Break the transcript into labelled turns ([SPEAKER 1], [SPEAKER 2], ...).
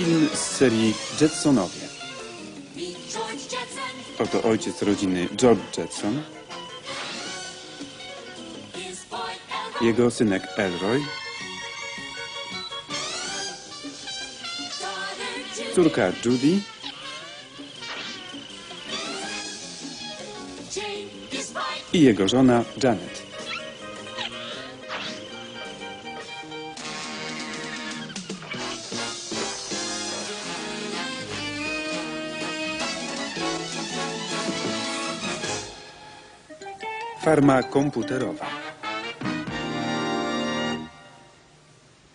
[SPEAKER 1] Film z serii Jetsonowie. Oto ojciec rodziny George Jetson, jego synek Elroy, córka Judy, i jego żona Janet. Farma komputerowa.